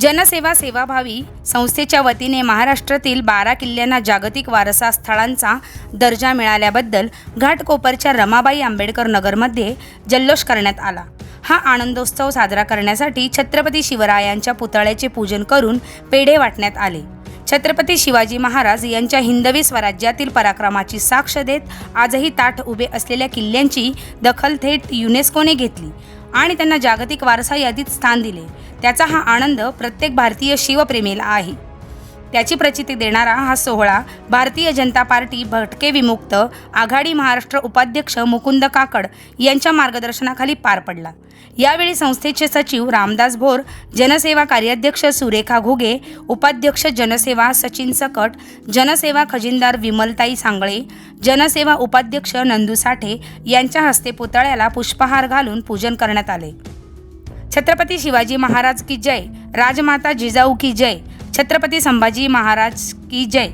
जनसेवा सेवाभावी संस्थेच्या वतीने महाराष्ट्रातील बारा किल्ल्यांना जागतिक वारसा स्थळांचा दर्जा मिळाल्याबद्दल घाटकोपरच्या रमाबाई आंबेडकर नगरमध्ये जल्लोष करण्यात आला. हा आनंदोत्सव साजरा करण्यासाठी छत्रपती शिवरायांच्या पुतळ्याचे पूजन करून पेढे वाटण्यात आले. छत्रपती शिवाजी महाराज यांच्या हिंदवी स्वराज्यातील पराक्रमाची साक्ष देत आजही ताठ उभे असलेल्या किल्ल्यांची दखल थेट युनेस्कोने घेतली. आणि त्यांना जागतिक वारसा यादीत स्थान दिले. त्याचा हा आनंद प्रत्येक भारतीय शिवप्रेमीला आहे. त्याची प्रचिती देणारा हा सोहळा भारतीय जनता पार्टी भटके विमुक्त आघाडी महाराष्ट्र उपाध्यक्ष मुकुंद काकड यांच्या मार्गदर्शनाखाली पार पडला. यावेळी संस्थेचे सचिव रामदास भोर जनसेवा कार्याध्यक्ष सुरेखा घुगे उपाध्यक्ष जनसेवा सचिन सकट जनसेवा खजिनदार विमलताई सांगळे जनसेवा उपाध्यक्ष नंदू साठे यांच्या हस्ते पुतळ्याला पुष्पहार घालून पूजन करण्यात आले. छत्रपती शिवाजी महाराज की जय राजमाता जिजाऊ की जय छत्रपती संभाजी महाराज की जय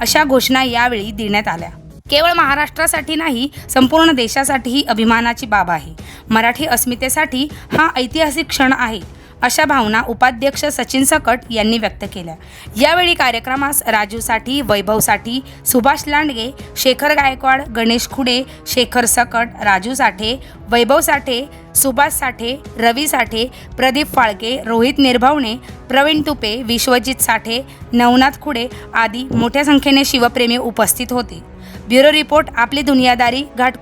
अशा घोषणा यावेळी देण्यात आल्या. केवळ महाराष्ट्रासाठी नाही संपूर्ण देशासाठी ही अभिमानाची बाब आहे. मराठी अस्मितेसाठी हा ऐतिहासिक क्षण आहे. अशा भावना उपाध्यक्ष सचिन सकट यांनी व्यक्त केल्या. यावेळी कार्यक्रमास राजू साठी वैभवसाठी सुभाष लांडगे शेखर गायकवाड गणेश खुडे शेखर सकट राजू साठे वैभव साठे सुभाष साठे रवी साठे प्रदीप फाळके रोहित निर्भवणे प्रवीण तुपे विश्वजित साठे नवनाथ खुडे आदी मोठ्या संख्येने शिवप्रेमी उपस्थित होते. ब्युरो रिपोर्ट आपली दुनियादारी घाट